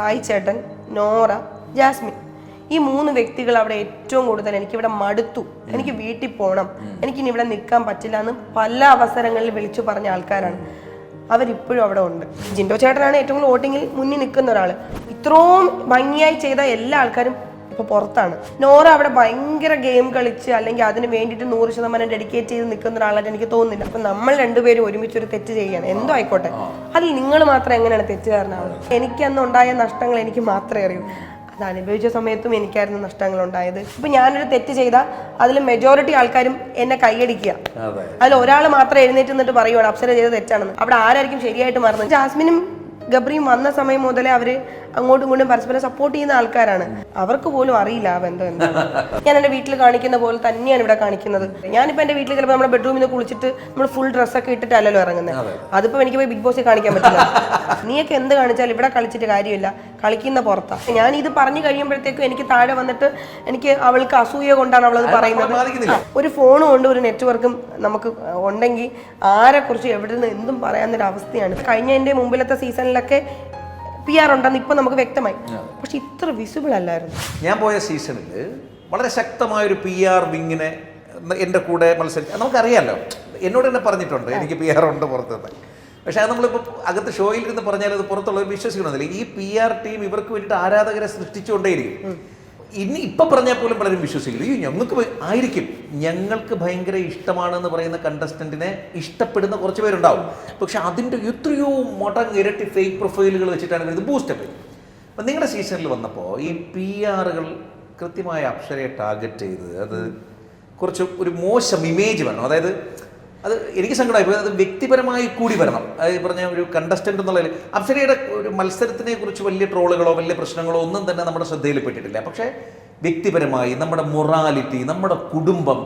സായി ചേട്ടൻ നോറ ജാസ്മിൻ. ഈ മൂന്ന് വ്യക്തികൾ അവിടെ ഏറ്റവും കൂടുതൽ എനിക്ക് ഇവിടെ മടുത്തു. എനിക്ക് വീട്ടിൽ പോകണം എനിക്കിനി ഇവിടെ നിൽക്കാൻ പറ്റില്ല എന്ന് പല അവസരങ്ങളിൽ വിളിച്ചു പറഞ്ഞ ആൾക്കാരാണ്. അവരിപ്പോഴും അവിടെ ഉണ്ട്. ജിൻഡോ ചേട്ടനാണ് ഏറ്റവും കൂടുതൽ വോട്ടിങ്ങിൽ മുന്നിൽ നിൽക്കുന്ന ഒരാൾ ഇത്രയും ഭംഗിയായി ചെയ്ത എല്ലാ ആൾക്കാരും ഇപ്പൊ പുറത്താണ്. നോറ അവിടെ ഭയങ്കര ഗെയിം കളിച്ച് അല്ലെങ്കിൽ അതിന് വേണ്ടിയിട്ട് നൂറ് ശതമാനം ഡെഡിക്കേറ്റ് ചെയ്ത് നിൽക്കുന്ന ഒരാളായിട്ട് എനിക്ക് തോന്നുന്നില്ല. അപ്പൊ നമ്മൾ രണ്ടുപേരും ഒരുമിച്ച് ഒരു തെറ്റ് ചെയ്യാണ്. എന്തോ ആയിക്കോട്ടെ. അതിൽ നിങ്ങൾ മാത്രം എങ്ങനെയാണ് തെറ്റുകാരനാവുന്നത്? എനിക്ക് അന്ന് ഉണ്ടായ നഷ്ടങ്ങൾ എനിക്ക് മാത്രമേ അറിയൂ. അത് അനുഭവിച്ച സമയത്തും എനിക്കായിരുന്നു നഷ്ടങ്ങൾ ഉണ്ടായത്. ഇപ്പൊ ഞാനൊരു തെറ്റ് ചെയ്താൽ അതിൽ മെജോറിറ്റി ആൾക്കാരും എന്നെ കൈയടിക്കുക. അതിൽ ഒരാൾ മാത്രം എഴുന്നേറ്റ് നിന്നിട്ട് പറയുവാണ് അപ്സര ചെയ്ത തെറ്റാണെന്ന്. അവിടെ ആരായിരിക്കും ശരിയായിട്ട് മാറുന്നത്? ജാസ്മിനും ഗബ്രിയും വന്ന സമയം മുതലേ അവർ അങ്ങോട്ടും ഇങ്ങോട്ടും പരസ്പരം സപ്പോർട്ട് ചെയ്യുന്ന ആൾക്കാരാണ്. അവർക്ക് പോലും അറിയില്ല ആ ബന്ധം എന്താ ഞാൻ എന്റെ വീട്ടിൽ കാണിക്കുന്ന പോലെ തന്നെയാണ് ഇവിടെ കാണിക്കുന്നത്. ഞാനിപ്പോ എന്റെ വീട്ടിൽ ചിലപ്പോൾ നമ്മുടെ ബെഡ്റൂമിൽ നിന്ന് കുളിച്ചിട്ട് നമ്മൾ ഫുൾ ഡ്രസ്സൊക്കെ ഇട്ടിട്ടല്ലല്ലോ ഇറങ്ങുന്നത് അതിപ്പോ എനിക്ക് പോയി ബിഗ് ബോസിൽ കാണിക്കാൻ പറ്റില്ല. നീയൊക്കെ എന്ത് കാണിച്ചാലും ഇവിടെ കളിച്ചിട്ട് കാര്യമില്ല. കളിക്കുന്ന പുറത്താണ് ഞാൻ ഇത് പറഞ്ഞു കഴിയുമ്പോഴത്തേക്കും എനിക്ക് താഴെ വന്നിട്ട് എനിക്ക് അവൾക്ക് അസൂയ കൊണ്ടാണ് അവളത് പറയുന്നത്. ഒരു ഫോണും ഉണ്ട് ഒരു നെറ്റ്വർക്കും നമുക്ക് ഉണ്ടെങ്കിൽ ആരെക്കുറിച്ച് എവിടെ നിന്ന് എന്തും ഒരു അവസ്ഥയാണ് കഴിഞ്ഞ എന്റെ മുമ്പിലത്തെ സീസണിലൊക്കെ പി ആർ ഉണ്ടെന്ന് ഇപ്പൊ നമുക്ക് വ്യക്തമായി. പക്ഷെ ഇത്ര വിസിബിൾ അല്ലായിരുന്നു. ഞാൻ പോയ സീസണിൽ വളരെ ശക്തമായ ഒരു പി ആർ വിങ്ങിനെ എന്റെ കൂടെ മത്സരിച്ച് നമുക്കറിയാമല്ലോ എന്നോട് തന്നെ പറഞ്ഞിട്ടുണ്ട് എനിക്ക് പി ആർ ഉണ്ട് പുറത്തുനിന്ന്. പക്ഷേ അത് നമ്മളിപ്പോൾ അകത്ത് ഷോയിൽ ഇരുന്ന് പറഞ്ഞാൽ അത് പുറത്തുള്ളവർ വിശ്വസിക്കണമെന്നില്ല ഈ പി ആർ ടീം ഇവർക്ക് വേണ്ടിയിട്ട് ആരാധകരെ സൃഷ്ടിച്ചുകൊണ്ടേയിരിക്കും. ഇനി ഇപ്പം പറഞ്ഞാൽ പോലും പലരും വിശ്വസിക്കില്ല ഈ ഞങ്ങൾക്ക് ആയിരിക്കും. ഞങ്ങൾക്ക് ഭയങ്കര ഇഷ്ടമാണെന്ന് പറയുന്ന കണ്ടസ്റ്റന്റിനെ ഇഷ്ടപ്പെടുന്ന കുറച്ച് പേരുണ്ടാവും. പക്ഷെ അതിന്റെ എത്രയോ മടങ്ങ് ഇരട്ടി ഫേക്ക് പ്രൊഫൈലുകൾ വെച്ചിട്ടാണ് ഇത് ബൂസ്റ്റ് ബൂസ്റ്റപ്പ് അപ്പം നിങ്ങളുടെ സീസണിൽ വന്നപ്പോൾ ഈ പി ആറുകൾ കൃത്യമായ അക്ഷരയെ ടാർഗറ്റ് ചെയ്ത് അത് കുറച്ച് ഒരു മോശം ഇമേജ് വേണം അതായത് അത് എനിക്ക് സങ്കടമായി പോയി. അത് വ്യക്തിപരമായി കൂടി വരണം. അത് പറഞ്ഞ ഒരു കണ്ടസ്റ്റന്റ് എന്നുള്ളതിൽ അപ്സരയുടെ ഒരു മത്സരത്തിനെ കുറിച്ച് വലിയ ട്രോളുകളോ വലിയ പ്രശ്നങ്ങളോ ഒന്നും തന്നെ നമ്മുടെ ശ്രദ്ധയിൽപ്പെട്ടിട്ടില്ല പക്ഷേ വ്യക്തിപരമായി നമ്മുടെ മൊറാലിറ്റി നമ്മുടെ കുടുംബം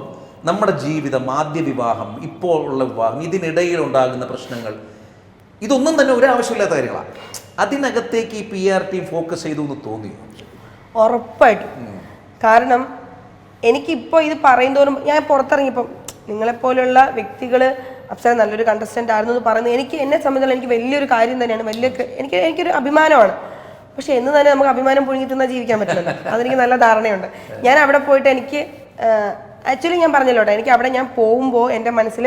നമ്മുടെ ജീവിതം ആദ്യ വിവാഹം ഇപ്പോൾ ഉള്ള വിവാഹം ഇതിനിടയിൽ ഉണ്ടാകുന്ന പ്രശ്നങ്ങൾ ഇതൊന്നും തന്നെ ഒരു ആവശ്യമില്ലാത്ത കാര്യങ്ങളാണ് അതിനകത്തേക്ക് ഈ പി ആർ ടീം ഫോക്കസ് ചെയ്തു എന്ന് തോന്നി ഉറപ്പായിട്ടും. കാരണം എനിക്കിപ്പോൾ ഇത് പറയുന്നതോറും ഞാൻ പുറത്തിറങ്ങിയപ്പം നിങ്ങളെപ്പോലുള്ള വ്യക്തികൾ അപ്സര നല്ലൊരു കണ്ടസ്റ്റന്റ് ആയിരുന്നു എന്ന് പറയുന്നത് എനിക്ക് എന്നെ സംബന്ധിച്ചുള്ള എനിക്ക് വലിയൊരു കാര്യം തന്നെയാണ്. വലിയ എനിക്ക് എനിക്കൊരു അഭിമാനമാണ്. പക്ഷെ എന്ന് തന്നെ നമുക്ക് അഭിമാനം പുഴുങ്ങിട്ടുന്ന ജീവിക്കാൻ പറ്റില്ല അതെനിക്ക് നല്ല ധാരണയുണ്ട്. ഞാൻ അവിടെ പോയിട്ട് എനിക്ക് ആക്ച്വലി ഞാൻ പറഞ്ഞല്ലോട്ടെ എനിക്ക് അവിടെ ഞാൻ പോകുമ്പോൾ എന്റെ മനസ്സിൽ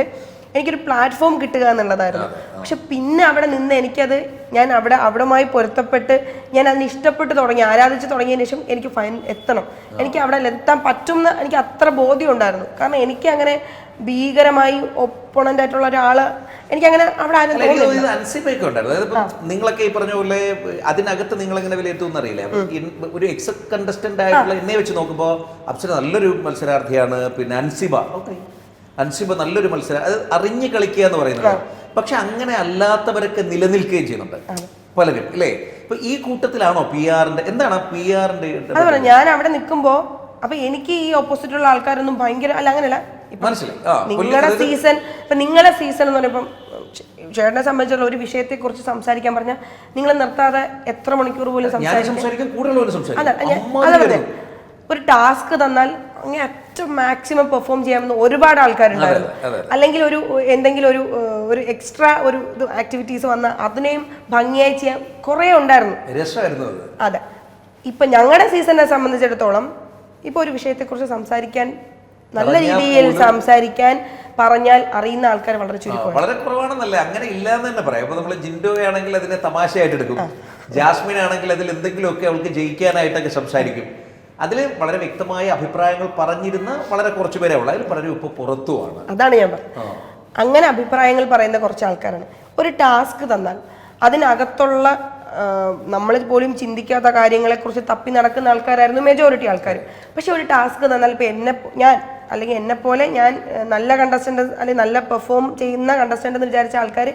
എനിക്കൊരു പ്ലാറ്റ്ഫോം കിട്ടുക എന്നുള്ളതായിരുന്നു. പക്ഷെ പിന്നെ അവിടെ നിന്ന് എനിക്കത് ഞാൻ അവിടെ അവിടമായി പൊരുത്തപ്പെട്ട് ഞാൻ അതിന് ഇഷ്ടപ്പെട്ട് തുടങ്ങി ആരാധിച്ച് തുടങ്ങിയതിന് ശേഷം എനിക്ക് ഫൈൻ എത്തണം. എനിക്ക് അവിടെ എത്താൻ പറ്റും എന്ന് എനിക്ക് അത്ര ബോധ്യം ഉണ്ടായിരുന്നു. കാരണം എനിക്ക് അങ്ങനെ ഭീകരമായി ഒപ്പണന്റ് ആയിട്ടുള്ള ഒരാൾ എനിക്കങ്ങനെ അവിടെ ആരും നിങ്ങളൊക്കെ ഈ പറഞ്ഞ പോലെ അതിനകത്ത് നിങ്ങൾ എങ്ങനെ വിലയിരുത്തുമെന്ന് അറിയില്ല ഒരു എക്സ് കണ്ടസ്റ്റന്റ് ആയിട്ടുള്ള എന്നെ വെച്ച് നോക്കുമ്പോൾ അപ്സര നല്ലൊരു മത്സരാർത്ഥിയാണ്. പിന്നെ അൻസിബ ഓക്കെ. അൻസിബ നല്ലൊരു മത്സരം അത് അറിഞ്ഞ് കളിക്കുക എന്ന് പറയുന്നത്. പക്ഷെ അങ്ങനെ അല്ലാത്തവരൊക്കെ നിലനിൽക്കുകയും ചെയ്യുന്നുണ്ട്. പലരും അല്ലേ ഇപ്പൊ ഈ കൂട്ടത്തിലാണോ പി ആറിന്റെ എന്താണ് പി ആറിന്റെ ഞാൻ അവിടെ നിൽക്കുമ്പോ അപ്പൊ എനിക്ക് ഈ ഓപ്പോസിറ്റുള്ള ആൾക്കാരൊന്നും ഭയങ്കര അല്ല അങ്ങനെയല്ല. നിങ്ങളുടെ സീസൺ ഇപ്പൊ നിങ്ങളുടെ സീസൺ എന്ന് പറയുമ്പോൾ ചേട്ടനെ സംബന്ധിച്ചുള്ള ഒരു വിഷയത്തെ കുറിച്ച് സംസാരിക്കാൻ പറഞ്ഞാൽ നിങ്ങൾ നിർത്താതെ എത്ര മണിക്കൂർ പോലും സംസാരിക്കും അതെ അതെ. ഒരു ടാസ്ക് തന്നാൽ അങ്ങനെ ഏറ്റവും മാക്സിമം പെർഫോം ചെയ്യാമെന്ന് ഒരുപാട് ആൾക്കാരുണ്ടായിരുന്നു. അല്ലെങ്കിൽ ഒരു എന്തെങ്കിലും ഒരു ഒരു എക്സ്ട്രാ ഒരു ആക്ടിവിറ്റീസ് വന്ന അതിനെയും ഭംഗിയായി ചെയ്യാൻ കുറേ ഉണ്ടായിരുന്നു. അത്. അതെ. ഇപ്പൊ ഞങ്ങളുടെ സീസണിനെ സംബന്ധിച്ചിടത്തോളം ഇപ്പൊ ഒരു വിഷയത്തെക്കുറിച്ച് സംസാരിക്കാൻ നല്ല രീതിയിൽ സംസാരിക്കാൻ പറഞ്ഞാൽ അറിയുന്ന ആൾക്കാർ വളരെ ചുരുക്കം വളരെ കുറവാണെന്നല്ല അങ്ങനെ ഇല്ല എന്ന് തന്നെ പറയാം. അപ്പൊ നമ്മൾ ജിൻഡോ ആണെങ്കിൽ അതിനെ തമാശയായിട്ട് എടുക്കും. ജാസ്മിൻ ആണെങ്കിൽ അതിൽ എന്തെങ്കിലുമൊക്കെ അവൾക്ക് ജയിക്കാനായിട്ടൊക്കെ സംസാരിക്കും. അതിൽ വളരെ വ്യക്തമായ അഭിപ്രായങ്ങൾ പറഞ്ഞിരുന്ന വളരെ കുറച്ച് പേരെ ഉള്ളു. അതിൽ പലരും ഇപ്പോൾ പുറത്തുമാണ്. അതാണ് ഞാൻ പറഞ്ഞത്. അങ്ങനെ അഭിപ്രായങ്ങൾ പറയുന്ന കുറച്ച് ആൾക്കാരാണ്. ഒരു ടാസ്ക് തന്നാൽ അതിനകത്തുള്ള നമ്മൾ പോലും ചിന്തിക്കാത്ത കാര്യങ്ങളെക്കുറിച്ച് തപ്പി നടക്കുന്ന ആൾക്കാരായിരുന്നു മെജോറിറ്റി ആൾക്കാർ പക്ഷെ ഒരു ടാസ്ക് തന്നാൽ ഇപ്പം എന്നെ ഞാൻ അല്ലെങ്കിൽ എന്നെപ്പോലെ പോലെ ഞാൻ നല്ല കണ്ടസ്റ്റന്റ് അല്ലെങ്കിൽ നല്ല പെർഫോം ചെയ്യുന്ന കണ്ടസ്റ്റന്റ് എന്ന് വിചാരിച്ച ആൾക്കാർ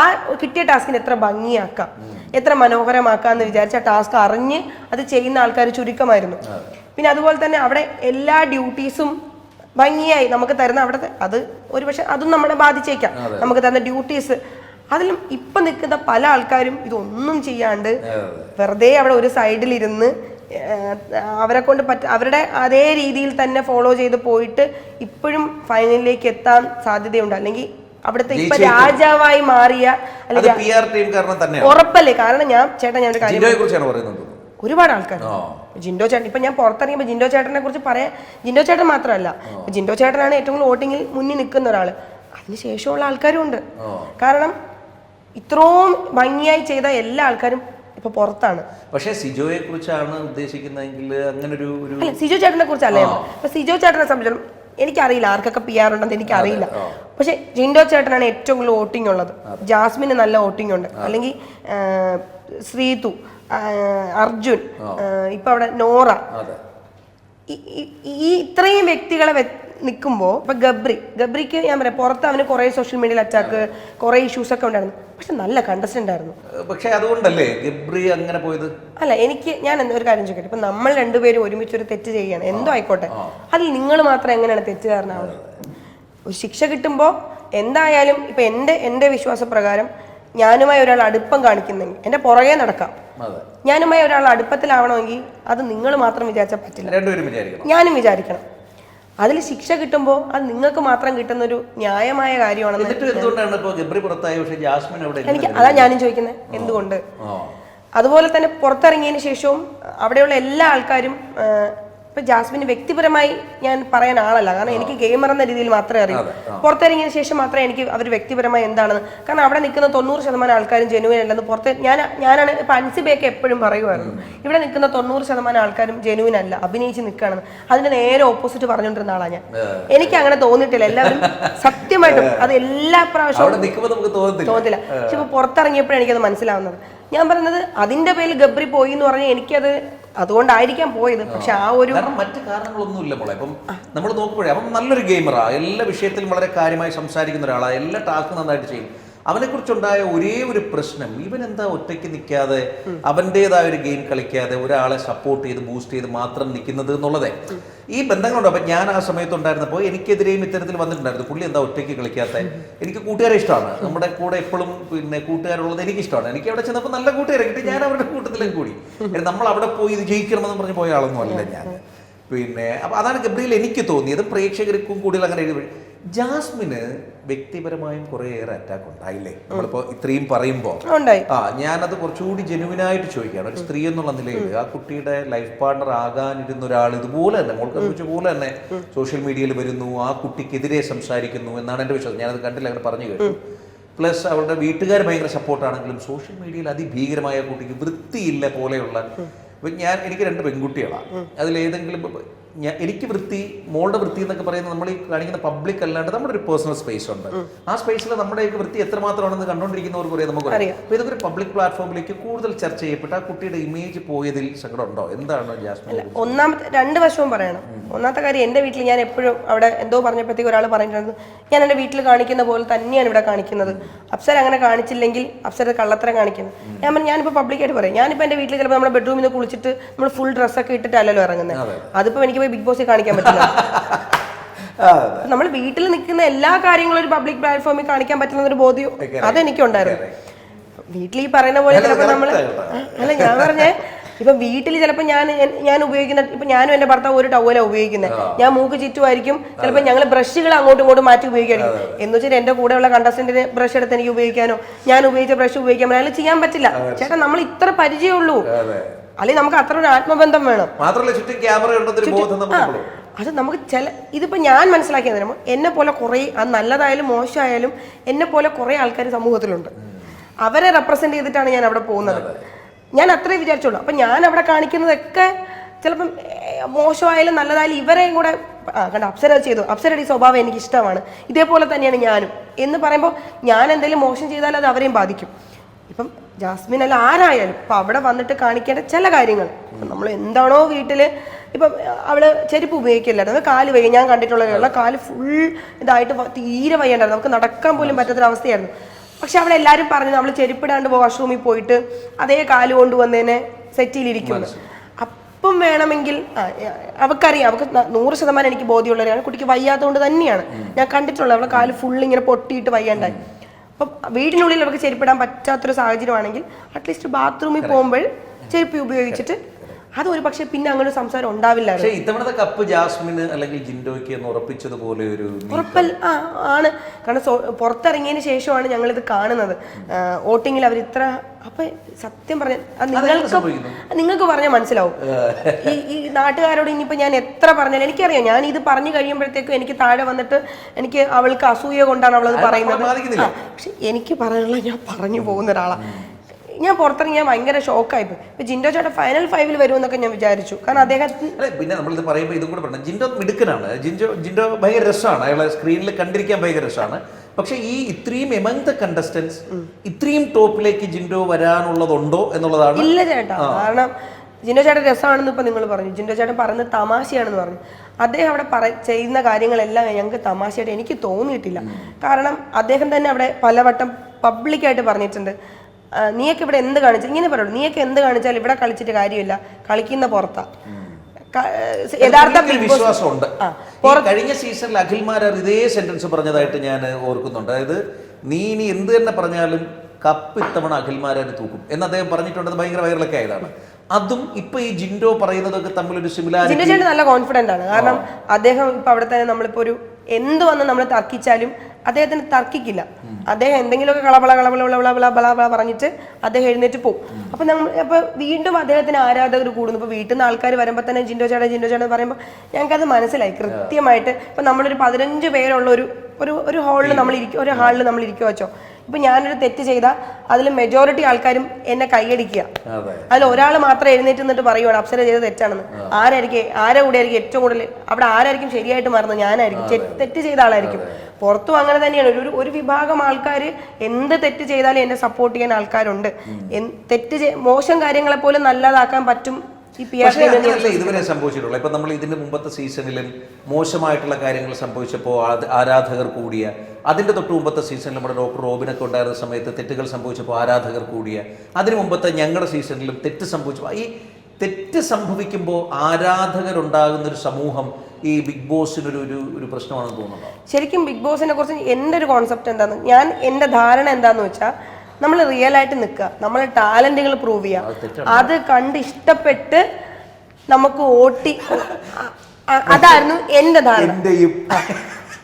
ആ കിട്ടിയ ടാസ്കിന് എത്ര ഭംഗിയാക്കാം എത്ര മനോഹരമാക്കാം എന്ന് വിചാരിച്ച ടാസ്ക് അറിഞ്ഞ് അത് ചെയ്യുന്ന ആൾക്കാർ ചുരുക്കമായിരുന്നു. പിന്നെ അതുപോലെ തന്നെ അവിടെ എല്ലാ ഡ്യൂട്ടീസും ഭംഗിയായി നമുക്ക് തരുന്ന അവിടെ അത് ഒരു പക്ഷെ അതും നമ്മളെ ബാധിച്ചേക്കാം. നമുക്ക് തരുന്ന ഡ്യൂട്ടീസ് അതിലും ഇപ്പം നിൽക്കുന്ന പല ആൾക്കാരും ഇതൊന്നും ചെയ്യാണ്ട് വെറുതെ അവിടെ ഒരു സൈഡിലിരുന്ന് അവരെ കൊണ്ട് പറ്റ അവരുടെ അതേ രീതിയിൽ തന്നെ ഫോളോ ചെയ്ത് പോയിട്ട് ഇപ്പോഴും ഫൈനലിലേക്ക് എത്താൻ സാധ്യതയുണ്ട്. അല്ലെങ്കിൽ അവിടുത്തെ ഇപ്പൊ രാജാവായി മാറിയ അല്ലെങ്കിൽ ഉറപ്പല്ലേ? കാരണം ഞാൻ ചേട്ടൻ ഞാൻ ഒരു കാര്യം ഒരുപാട് ആൾക്കാർ ജിൻഡോ ചേട്ടൻ ഇപ്പൊ ഞാൻ പുറത്തിറങ്ങിയപ്പോൾ ജിൻഡോ ചേട്ടനെ കുറിച്ച് പറയാൻ ജിൻഡോ ചേട്ടൻ മാത്രമല്ല ജിൻഡോ ചേട്ടനാണ് ഏറ്റവും കൂടുതൽ വോട്ടിങ്ങിൽ മുന്നിൽ നിൽക്കുന്ന ഒരാൾ. അതിനുശേഷമുള്ള ആൾക്കാരും ഉണ്ട്. കാരണം ഇത്രയും ഭംഗിയായി ചെയ്ത എല്ലാ ആൾക്കാരും ഇപ്പൊ പുറത്താണ്. പക്ഷേ സിജോയെ കുറിച്ചാണ് ഉദ്ദേശിക്കുന്നതെങ്കിൽ അങ്ങനെ ഒരു ഒരു അല്ല സിജോ ചേട്ടനെ കുറിച്ചല്ലേ അപ്പൊ സിജോ ചേട്ടനെ സംബന്ധിച്ചിടത്തോളം എനിക്കറിയില്ല ആർക്കൊക്കെ പി ആർ ഉണ്ടെന്ന് എനിക്കറിയില്ല. പക്ഷെ ജിൻഡോ ചേട്ടനാണ് ഏറ്റവും കൂടുതൽ വോട്ടിംഗ് ഉള്ളത്. ജാസ്മിന് നല്ല വോട്ടിംഗ് ഉണ്ട്. അല്ലെങ്കിൽ ശ്രീതു അർജുൻ ഇപ്പൊ അവിടെ നോറ. ഈ ഇത്രയും വ്യക്തികളെ നിൽക്കുമ്പോൾ ഇപ്പൊ ഗബ്രി ഗബ്രിക്ക് ഞാൻ പറയാം പുറത്ത് അവന് കുറേ സോഷ്യൽ മീഡിയയിൽ അറ്റാക്ക് കുറേ ഇഷ്യൂസ് ഒക്കെ ഉണ്ടായിരുന്നു. പക്ഷെ നല്ല കണ്ടസ്റ്റന്റ് ആയിരുന്നു. പക്ഷെ അതുകൊണ്ടല്ലേ ഗബ്രി അങ്ങനെ പോയത്? അല്ല എനിക്ക് ഞാൻ എന്താ ഒരു കാര്യം ചോദിക്കട്ടെ. ഇപ്പൊ നമ്മൾ രണ്ടുപേരും ഒരുമിച്ച് ഒരു തെറ്റ് ചെയ്യുകയാണ് എന്തോ ആയിക്കോട്ടെ അതിൽ നിങ്ങൾ മാത്രം എങ്ങനെയാണ് തെറ്റുകാരനാവുന്നത് ഒരു ശിക്ഷ കിട്ടുമ്പോൾ എന്തായാലും ഇപ്പൊ എന്റെ എന്റെ വിശ്വാസപ്രകാരം ഞാനുമായി ഒരാൾ അടുപ്പം കാണിക്കുന്നെങ്കിൽ എന്റെ പുറകെ നടക്കാം. ഞാനുമായി ഒരാൾ അടുപ്പത്തിലാവണമെങ്കിൽ അത് നിങ്ങൾ മാത്രം വിചാരിച്ചാൽ പറ്റില്ല. ഞാനും വിചാരിക്കണം. അതിൽ ശിക്ഷ കിട്ടുമ്പോൾ അത് നിങ്ങൾക്ക് മാത്രം കിട്ടുന്ന ഒരു ന്യായമായ കാര്യമാണ്? എനിക്ക് അതാ ഞാനും ചോദിക്കുന്നത്. എന്തുകൊണ്ട്? അതുപോലെ തന്നെ പുറത്തിറങ്ങിയതിന് ശേഷവും അവിടെയുള്ള എല്ലാ ആൾക്കാരും ഇപ്പൊ ജാസ്മിന് വ്യക്തിപരമായി ഞാൻ പറയാൻ ആളല്ല. കാരണം എനിക്ക് ഗെയിമർ എന്ന രീതിയിൽ മാത്രമേ അറിയൂ. പുറത്തിറങ്ങിയതിനു ശേഷം മാത്രമേ എനിക്ക് അവർ വ്യക്തിപരമായി എന്താണെന്ന്. കാരണം അവിടെ നിൽക്കുന്ന തൊണ്ണൂറ് ശതമാനം ആൾക്കാരും ജെനുവിൻ അല്ലെന്ന് പുറത്ത് ഞാൻ ഞാനാണ് ഇപ്പൊ അൻസിബയൊക്കെ എപ്പോഴും പറയുമായിരുന്നു. ഇവിടെ നിൽക്കുന്ന തൊണ്ണൂറ് ശതമാനം ആൾക്കാരും ജെനുവിൻ അല്ല അഭിനയിച്ച് നിൽക്കുകയാണെന്ന്. അതിന്റെ നേരെ ഓപ്പോസിറ്റ് പറഞ്ഞുകൊണ്ടിരുന്ന ആളാണ് ഞാൻ. എനിക്ക് അങ്ങനെ തോന്നിട്ടില്ല എല്ലാവരും സത്യമായിട്ടും അത് എല്ലാ പ്രാവശ്യവും തോന്നത്തില്ല. പക്ഷെ ഇപ്പൊ പുറത്തിറങ്ങിയപ്പോഴാണ് എനിക്കത് മനസ്സിലാവുന്നത്. ഞാൻ പറഞ്ഞത് അതിന്റെ പേരിൽ ഗബ്രി പോയി എന്ന് പറഞ്ഞാൽ എനിക്കത് അതുകൊണ്ടായിരിക്കാം പോയത്. പക്ഷെ ആ ഒരു കാരണം മറ്റു കാരണങ്ങളൊന്നുമില്ല മോളെ. അപ്പം നമ്മൾ നോക്കുമ്പോഴേ അപ്പം നല്ലൊരു ഗെയിമറാ എല്ലാ വിഷയത്തിലും വളരെ കാര്യമായി സംസാരിക്കുന്ന ഒരാളാണ് എല്ലാ ടാസ്ക് നന്നായിട്ട് ചെയ്യും. അവനെ കുറിച്ചുണ്ടായ ഒരേ ഒരു പ്രശ്നം ഇവൻ എന്താ ഒറ്റയ്ക്ക് നിൽക്കാതെ അവന്റെതായ ഒരു ഗെയിം കളിക്കാതെ ഒരാളെ സപ്പോർട്ട് ചെയ്ത് ബൂസ്റ്റ് ചെയ്ത് മാത്രം നിൽക്കുന്നത് എന്നുള്ളതേ. ഈ ബന്ധങ്ങളുണ്ട്. അപ്പം ഞാൻ ആ സമയത്ത് ഉണ്ടായിരുന്നപ്പോൾ എനിക്കെതിരെയും ഇത്തരത്തിൽ വന്നിട്ടുണ്ടായിരുന്നു. പുള്ളി എന്താ ഒറ്റയ്ക്ക് കളിക്കാത്ത? എനിക്ക് കൂട്ടുകാരെ ഇഷ്ടമാണ്. നമ്മുടെ കൂടെ എപ്പോഴും പിന്നെ കൂട്ടുകാരുള്ളത് എനിക്ക് ഇഷ്ടമാണ് എനിക്ക് അവിടെ ചെന്നപ്പോൾ നല്ല കൂട്ടുകാരെ കിട്ടി. ഞാൻ അവരുടെ കൂട്ടത്തിലും കൂടി. നമ്മൾ അവിടെ പോയി ഇത് ജയിക്കണമെന്ന് പറഞ്ഞ് പോയ ആളൊന്നും അല്ല ഞാൻ. പിന്നെ അപ്പൊ അതാണ് ഗബ്രിയിൽ എനിക്ക് തോന്നിയത്. പ്രേക്ഷകർക്കും കൂടുതൽ അങ്ങനെ എഴുതി ജാസ്മിന് വ്യക്തിപരമായും കുറേയേറെ അറ്റാക്ക് ഉണ്ടായില്ലേ? നമ്മളിപ്പോ ഇത്രയും പറയുമ്പോൾ ആ ഞാനത് കുറച്ചുകൂടി ജെനുവിനായിട്ട് ചോദിക്കുകയാണ്. ഒരു സ്ത്രീ എന്നുള്ള നിലയിൽ ആ കുട്ടിയുടെ ലൈഫ് പാർട്ണർ ആകാനിരുന്ന ഒരാൾ ഇതുപോലെ തന്നെ മോൾക്ക് കുറിച്ച് പോലെ തന്നെ സോഷ്യൽ മീഡിയയിൽ വരുന്നു ആ കുട്ടിക്കെതിരെ സംസാരിക്കുന്നു എന്നാണ് എന്റെ വിശ്വാസം. ഞാനത് കണ്ടില്ല അങ്ങനെ പറഞ്ഞു കേട്ടു. പ്ലസ് അവരുടെ വീട്ടുകാർ ഭയങ്കര സപ്പോർട്ടാണെങ്കിലും സോഷ്യൽ മീഡിയയിൽ അതിഭീകരമായ കുട്ടിക്ക് വൃത്തിയില്ല പോലെയുള്ള ഞാൻ എനിക്ക് രണ്ട് പെൺകുട്ടികളാണ് അതിലേതെങ്കിലും ഞാൻ എനിക്ക് വൃത്തി മോളുടെ വൃത്തി എന്നൊക്കെ പറയുന്നത് നമ്മൾ ഈ കാണിക്കുന്ന പബ്ലിക് അല്ലാണ്ട് നമ്മുടെ ഒരു പേഴ്സണൽ സ്പേസ് ഉണ്ട് ആ സ്പേസിൽ നമ്മുടെ വൃത്തി എത്രമാത്രമാണെന്ന് കണ്ടുകൊണ്ടിരിക്കുന്നവർക്ക് പറയാം നമുക്ക്. അപ്പൊ ഇതൊക്കെ ഒരു പബ്ലിക് പ്ലാറ്റ്ഫോമിലേക്ക് കൂടുതൽ ചർച്ച ചെയ്യപ്പെട്ട് ആ കുട്ടിയുടെ ഇമേജ് പോയതിൽ സങ്കടമുണ്ടോ എന്താണ് ജാസ്മിൻ ഒന്നാമത്തെ രണ്ട് വശവും പറയണം. ഒന്നാമത്തെ കാര്യം എന്റെ വീട്ടിൽ ഞാൻ എപ്പോഴും അവിടെ എന്തോ പറഞ്ഞപ്പോഴത്തേക്ക് ഒരാൾ പറഞ്ഞിട്ടുണ്ടായിരുന്നു ഞാൻ എന്റെ വീട്ടിൽ കാണിക്കുന്ന പോലെ തന്നെയാണ് ഇവിടെ കാണിക്കുന്നത്. അപ്സര അങ്ങനെ കാണിച്ചില്ലെങ്കിൽ അപ്സര കള്ളത്തരം കാണിക്കുന്നത് ഞാൻ പറഞ്ഞു ഞാനിപ്പോൾ പബ്ലിക്കായിട്ട് പറയാം. ഞാനിപ്പോൾ എന്റെ വീട്ടിൽ ചിലപ്പോൾ നമ്മുടെ ബെഡ്റൂമിൽ നിന്ന് കുളിച്ചിട്ട് നമ്മൾ ഫുൾ ഡ്രസ്സൊക്കെ ഇട്ടിട്ടല്ലല്ലോ ഇറങ്ങുന്നത്. അതിപ്പോൾ എനിക്ക് പോയി ബിഗ് ബോസിൽ കാണിക്കാൻ പറ്റില്ല. നമ്മൾ വീട്ടിൽ നിൽക്കുന്ന എല്ലാ കാര്യങ്ങളും ഒരു പബ്ലിക് പ്ലാറ്റ്ഫോമിൽ കാണിക്കാൻ പറ്റുന്ന ഒരു ബോധ്യം അതെനിക്കുണ്ടായിരുന്നു. വീട്ടിൽ ഈ പറയുന്ന പോലെ ചിലപ്പോൾ നമ്മൾ അല്ല ഞാൻ പറഞ്ഞേ ഇപ്പൊ വീട്ടിൽ ചിലപ്പോൾ ഞാൻ ഞാൻ ഉപയോഗിക്കുന്ന ഇപ്പൊ ഞാനും എന്റെ ഭർത്താവ് ഒരു ടവല ഉപയോഗിക്കുന്നത് ഞാൻ മൂക്ക് ചുറ്റുമായിരിക്കും ചിലപ്പോൾ ഞങ്ങൾ ബ്രഷുകൾ അങ്ങോട്ടും ഇങ്ങോട്ടും മാറ്റി ഉപയോഗിക്കായിരിക്കും എന്ന് വെച്ചാൽ എന്റെ കൂടെയുള്ള കണ്ടസ്റ്റന്റിന് ബ്രഷ് എടുത്ത് എനിക്ക് ഉപയോഗിക്കാനോ ഞാൻ ഉപയോഗിച്ച ബ്രഷ് ഉപയോഗിക്കാൻ ചെയ്യാൻ പറ്റില്ല. ചേട്ടാ നമ്മൾ ഇത്ര പരിചയമുള്ളൂ. അല്ലെങ്കിൽ നമുക്ക് അത്ര ഒരു ആത്മബന്ധം വേണം. മാത്രമല്ല ചുറ്റും ക്യാമറ ഉണ്ടെന്നൊരു ബോധം നമുക്ക് അത് നമുക്ക് ചില ഇതിപ്പോ ഞാൻ മനസ്സിലാക്കിയത് നമ്മൾ എന്നെ പോലെ കുറേ അത് നല്ലതായാലും മോശമായാലും എന്നെ പോലെ കുറേ ആൾക്കാർ സമൂഹത്തിലുണ്ട്. അവരെ റെപ്രസെന്റ് ചെയ്തിട്ടാണ് ഞാൻ അവിടെ പോകുന്നത്. ഞാൻ അത്രേ വിചാരിച്ചോളൂ അപ്പൊ ഞാൻ അവിടെ കാണിക്കുന്നതൊക്കെ ചിലപ്പം മോശമായാലും നല്ലതായാലും ഇവരെയും കൂടെ ആ കണ്ട അപ്സര ചെയ്തു. അപ്സരയുടെ ഈ സ്വഭാവം എനിക്ക് ഇഷ്ടമാണ്. ഇതേപോലെ തന്നെയാണ് ഞാനും. എന്ന് പറയുമ്പോൾ ഞാൻ എന്തെങ്കിലും മോശം ചെയ്താൽ അത് അവരെയും ബാധിക്കും. ഇപ്പം ജാസ്മിൻ അല്ല ആരായാലും ഇപ്പം അവിടെ വന്നിട്ട് കാണിക്കേണ്ട ചില കാര്യങ്ങൾ. നമ്മൾ എന്താണോ വീട്ടിൽ ഇപ്പം അവൾ ചെരുപ്പ് ഉപയോഗിക്കില്ലായിരുന്നു. കാൽ വയ്യ. ഞാൻ കണ്ടിട്ടുള്ള കാൽ ഫുൾ ഇതായിട്ട് തീരെ വയ്യണ്ടായിരുന്നു. നമുക്ക് നടക്കാൻ പോലും പറ്റാത്തൊരവസ്ഥയായിരുന്നു. പക്ഷെ അവിടെ എല്ലാരും പറഞ്ഞു നമ്മൾ ചെരുപ്പിടാണ്ട് വാഷ്റൂമിൽ പോയിട്ട് അതേ കാൽ കൊണ്ടുവന്നതിനെ സെറ്റിയിലിരിക്കുന്നു അപ്പം വേണമെങ്കിൽ അവക്കറിയാം. അവക്ക് നൂറ് ശതമാനം എനിക്ക് ബോധ്യമുള്ളവരാണ് കുട്ടിക്ക് വയ്യാത്തതുകൊണ്ട് തന്നെയാണ്. ഞാൻ കണ്ടിട്ടുള്ളത് അവളെ കാൽ ഫുൾ ഇങ്ങനെ പൊട്ടിയിട്ട് വയ്യാണ്ടായി. അപ്പം വീടിനുള്ളിൽ അവർക്ക് ചെരുപ്പിടാൻ പറ്റാത്തൊരു സാഹചര്യമാണെങ്കിൽ അറ്റ്ലീസ്റ്റ് ബാത്റൂമിൽ പോകുമ്പോൾ ചെരുപ്പ് ഉപയോഗിച്ചിട്ട് അത് ഒരു പക്ഷേ പിന്നെ അങ്ങനെ ഒരു സംസാരം ഉണ്ടാവില്ല. പക്ഷേ ഇത്തവണത്തെ കപ്പ് ജാസ്മിന് അല്ലെങ്കിൽ ജിൻഡോയ്ക്ക് എന്ന് ഉറപ്പിച്ചതുപോലെ ഒരു ഉറപ്പൽ ആ ആണ്. കാരണം പുറത്തിറങ്ങിയതിന് ശേഷമാണ് ഞങ്ങൾ ഇത് കാണുന്നത് വോട്ടിങ്ങിൽ അവർ ഇത്ര അപ്പൊ സത്യം പറഞ്ഞ നിങ്ങൾക്ക്? നിങ്ങൾക്ക് പറഞ്ഞാൽ മനസ്സിലാവും. ഈ ഈ നാട്ടുകാരോട് ഇനിയിപ്പോ ഞാൻ എത്ര പറഞ്ഞാലും എനിക്കറിയാം. ഞാൻ ഇത് പറഞ്ഞു കഴിയുമ്പോഴത്തേക്കും എനിക്ക് താഴെ വന്നിട്ട് എനിക്ക് അവൾക്ക് അസൂയ കൊണ്ടാണ് അവളത് പറയുന്നത്. പക്ഷെ എനിക്ക് പറയാനുള്ള ഞാൻ പറഞ്ഞു പോകുന്ന ഒരാളാണ് ഞാൻ പുറത്തിറങ്ങി ഞാൻ ഭയങ്കര ഷോക്കായിപ്പോയി ഇപ്പൊ ജിൻഡോ ചേട്ടൻ ഫൈനൽ ഫൈവിൽ വരുമെന്നൊക്കെ ഞാൻ വിചാരിച്ചു. കാരണം അദ്ദേഹത്തിന് പിന്നെ പിന്നെ ഇത് പറയുമ്പോൾ ഇതും കൂടെ പറഞ്ഞു ജിൻഡോ മിടുക്കനാണ്. ജിൻഡോ ജിൻഡോ ഭയങ്കര രസമാണ്. അയാളെ സ്ക്രീനിൽ കണ്ടിരിക്കാൻ ഭയങ്കര രസമാണ്. പക്ഷേ ഈ ഇത്രയും എമംഗ് ദ കണ്ടസ്റ്റൻസ് ഇത്രയും ടോപ്പിലേക്ക് ജിൻഡോ വരാനുള്ളതുണ്ടോ എന്നുള്ളതാണ് ഇല്ല ചേട്ടാ. കാരണം ജിൻഡോ ചേട്ടൻ രസമാണെന്ന് ഇപ്പൊ നിങ്ങൾ പറഞ്ഞു. ജിൻഡോ ചേട്ടൻ പറയുന്നത് തമാശയാണെന്ന് പറഞ്ഞു. അദ്ദേഹം അവിടെ പറ ചെയ്യുന്ന കാര്യങ്ങളെല്ലാം ഞങ്ങൾക്ക് തമാശയായിട്ട് എനിക്ക് തോന്നിയിട്ടില്ല. കാരണം അദ്ദേഹം തന്നെ അവിടെ പലവട്ടം പബ്ലിക്കായിട്ട് പറഞ്ഞിട്ടുണ്ട്. നീയൊക്കെ ഇവിടെ എന്ത് കാണിച്ചു ഇങ്ങനെ പറയുള്ളൂ നീയൊക്കെ എന്ത് കാണിച്ചാൽ ഇവിടെ കളിച്ചിട്ട് കാര്യമില്ല. കളിക്കുന്ന പുറത്താ. യഥാർത്ഥ വിശ്വാസമുണ്ട്. കഴിഞ്ഞ സീസണിൽ അഖിൽമാരാർ ഇതേ സെന്റൻസ് പറഞ്ഞതായിട്ട് ഞാൻ ഓർക്കുന്നുണ്ട്. അതായത് നീ ഇനി എന്ത് തന്നെ പറഞ്ഞാലും കപ്പ് ഇത്തവണ അഖിൽമാരാർ തൂക്കും. എന്ന് അദ്ദേഹം പറഞ്ഞിട്ടുണ്ട് അത് ഭയങ്കര വൈറലൊക്കെ ആയതാണ്. അതും ഇപ്പൊ ഈ ജിൻഡോ പറയുന്നതൊക്കെ ഒരു സിമിലാരിറ്റി ജിൻഡോ ചേട്ടൻ നല്ല കോൺഫിഡന്റ് ആണ്. കാരണം അദ്ദേഹം ഇപ്പൊ അവിടെ തന്നെ നമ്മളിപ്പോ ഒരു എന്ത് വന്ന് നമ്മൾ തർക്കിച്ചാലും അദ്ദേഹത്തിന് തർക്കിക്കില്ല. അദ്ദേഹം എന്തെങ്കിലുമൊക്കെ കളബള കളബള ബള ബള ബള ബള പറഞ്ഞിട്ട് അദ്ദേഹം എഴുന്നേറ്റ് പോകും അപ്പൊ നമ്മൾ അപ്പൊ വീണ്ടും അദ്ദേഹത്തിന് ആരാധകർ കൂടുന്നു. ഇപ്പൊ വീട്ടിൽ നിന്ന് ആൾക്കാർ വരുമ്പോൾ തന്നെ ജിൻഡോ ചേട്ടൻ ജിൻഡോ ചേട്ടൻ പറയുമ്പോൾ ഞങ്ങൾക്കത് മനസ്സിലായി. കൃത്യമായിട്ട് ഇപ്പൊ നമ്മളൊരു പതിനഞ്ച് പേരുള്ള ഒരു ഒരു ഒരു ഹാളിൽ നമ്മൾ ഇരിക്കും ഒരു ഹാളിൽ നമ്മൾ ഇരിക്കുക വെച്ചോ? ഇപ്പൊ ഞാനൊരു തെറ്റ് ചെയ്താൽ അതിൽ മെജോറിറ്റി ആൾക്കാരും എന്നെ കൈയടിക്കുക. അതെ. അതിൽ ഒരാൾ മാത്രം എഴുന്നേറ്റ് നിന്നിട്ട് പറയുവാണ് അപ്സര ചെയ്ത തെറ്റാണെന്ന്. ആരായിരിക്കും ആരെ കൂടെ ആയിരിക്കും ഏറ്റവും കൂടുതൽ അവിടെ ആരായിരിക്കും ശരിയായിട്ട് മാറുന്നത്? ഞാനായിരിക്കും. തെറ്റ് ചെയ്ത ആളായിരിക്കും. പുറത്തും അങ്ങനെ തന്നെയാണ്. ഒരു ഒരു വിഭാഗം ആൾക്കാർ എന്ത് തെറ്റ് ചെയ്താലും എന്നെ സപ്പോർട്ട് ചെയ്യാൻ ആൾക്കാരുണ്ട്. തെറ്റ് മോശം കാര്യങ്ങളെ പോലും നല്ലതാക്കാൻ പറ്റും ഇതുവരെ സംഭവിച്ചിട്ടുള്ളൂ ഇപ്പൊ നമ്മൾ ഇതിന്റെ മുമ്പത്തെ സീസണിലും മോശമായിട്ടുള്ള കാര്യങ്ങൾ സംഭവിച്ചപ്പോൾ ആരാധകർ കൂടിയ അതിന്റെ തൊട്ട് മുമ്പത്തെ സീസണിൽ നമ്മുടെ ഡോക്ടർ റോബിനൊക്കെ ഉണ്ടായിരുന്ന സമയത്ത് തെറ്റുകൾ സംഭവിച്ചപ്പോൾ ആരാധകർ കൂടിയ അതിനു മുമ്പത്തെ ഞങ്ങളുടെ സീസണിലും തെറ്റ് സംഭവിച്ചപ്പോൾ ഈ തെറ്റ് സംഭവിക്കുമ്പോൾ ആരാധകരുണ്ടാകുന്ന ഒരു സമൂഹം ഈ ബിഗ് ബോസിനൊരു ഒരു ഒരു പ്രശ്നമാണെന്ന് തോന്നുന്നുണ്ടോ? ശരിക്കും ബിഗ് ബോസിനെ കുറിച്ച് എന്റെ ഒരു കോൺസെപ്റ്റ് എന്താന്ന് ഞാൻ എന്റെ ധാരണ എന്താന്ന് വെച്ചാൽ നമ്മൾ റിയൽ ആയിട്ട് നിൽക്കുക നമ്മൾ ടാലന്റുകൾ പ്രൂവ് ചെയ്യുക അത് കണ്ട് ഇഷ്ടപ്പെട്ട് നമുക്ക് ഓട്ടി അതായിരുന്നു എന്റെ ധാരണ.